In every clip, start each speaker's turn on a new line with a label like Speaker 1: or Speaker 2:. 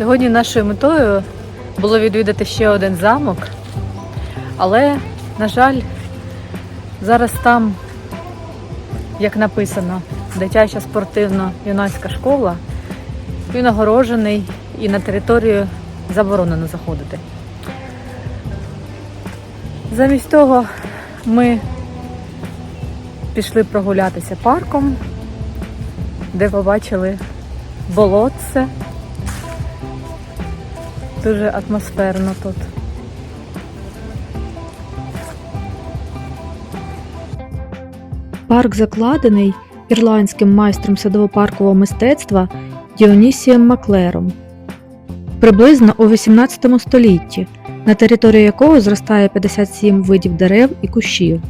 Speaker 1: Сьогодні нашою метою було відвідати ще один замок, але, на жаль, зараз там, як написано, дитяча спортивно-юнацька школа, він огорожений і на територію заборонено заходити. Замість того ми пішли прогулятися парком, де побачили болотце. Дуже атмосферно тут.
Speaker 2: Парк закладений ірландським майстром садово-паркового мистецтва Діонісієм Маклером. Приблизно у 18 столітті, на території якого зростає 57 видів дерев і кущів.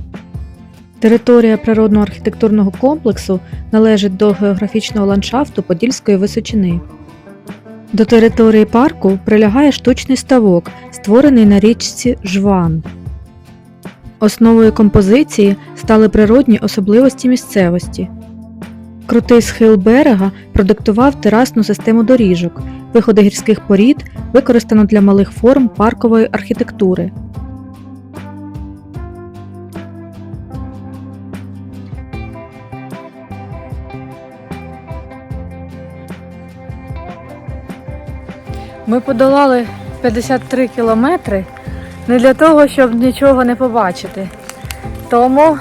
Speaker 2: Територія природного архітектурного комплексу належить до географічного ландшафту Подільської височини. До території парку прилягає штучний ставок, створений на річці Жван. Основою композиції стали природні особливості місцевості. Крутий схил берега продиктував терасну систему доріжок, виходи гірських порід використано для малих форм паркової архітектури.
Speaker 1: Ми подолали 53 кілометри не для того, щоб нічого не побачити. Тому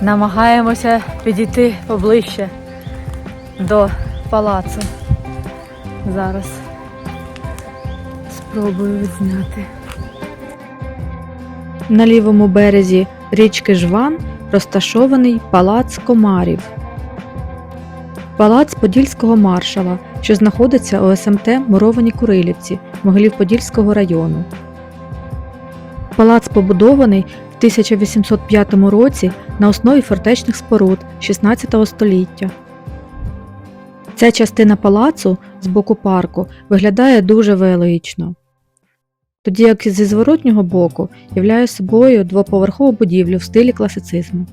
Speaker 1: намагаємося підійти поближче до палацу. Зараз спробую відзняти.
Speaker 2: На лівому березі річки Жван розташований палац Комарів. Палац Подільського маршала, що знаходиться у СМТ Муровані Курилівці Могилів-Подільського району. Палац побудований в 1805 році на основі фортечних споруд 16 століття. Ця частина палацу з боку парку виглядає дуже велично. Тоді як зі зворотнього боку являє собою двоповерхову будівлю в стилі класицизму.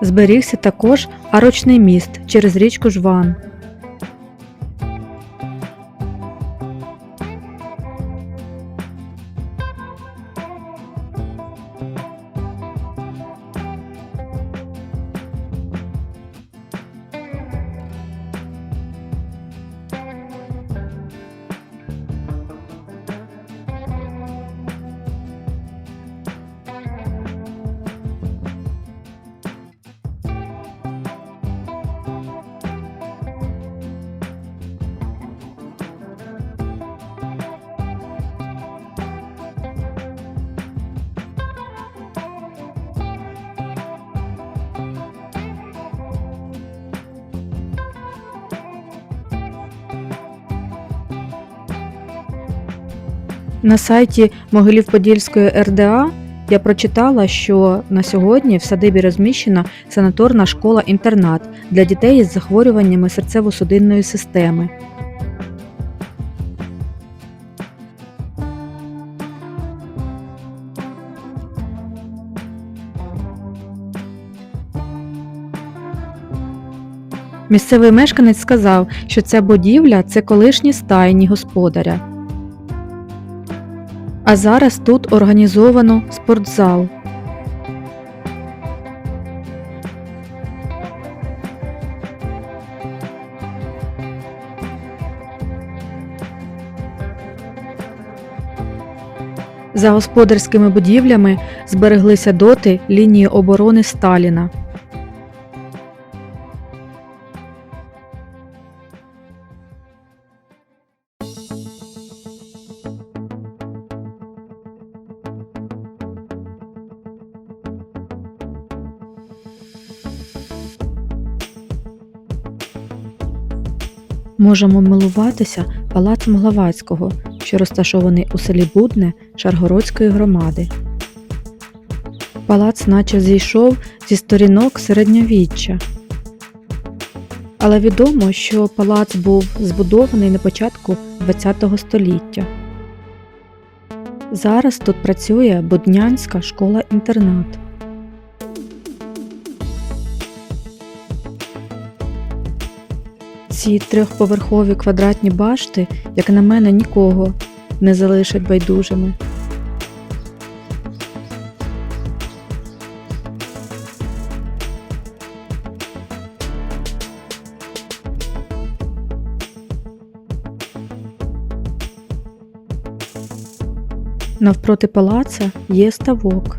Speaker 2: Зберігся також арочний міст через річку Жван. На сайті Могилів-Подільської РДА я прочитала, що на сьогодні в садибі розміщена санаторна школа-інтернат для дітей із захворюваннями серцево-судинної системи. Місцевий мешканець сказав, що ця будівля це колишні стайні господаря. А зараз тут організовано спортзал. За господарськими будівлями збереглися доти лінії оборони Сталіна. Можемо милуватися палацом Главацького, що розташований у селі Будне Шаргородської громади. Палац наче зійшов зі сторінок середньовіччя. Але відомо, що палац був збудований на початку ХХ століття. Зараз тут працює Буднянська школа-інтернат. Ці трьохповерхові квадратні башти, як на мене, нікого не залишать байдужими. Навпроти палаца є ставок.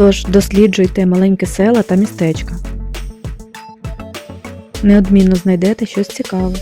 Speaker 2: Тож досліджуйте маленькі села та містечка. Неодмінно знайдете щось цікаве.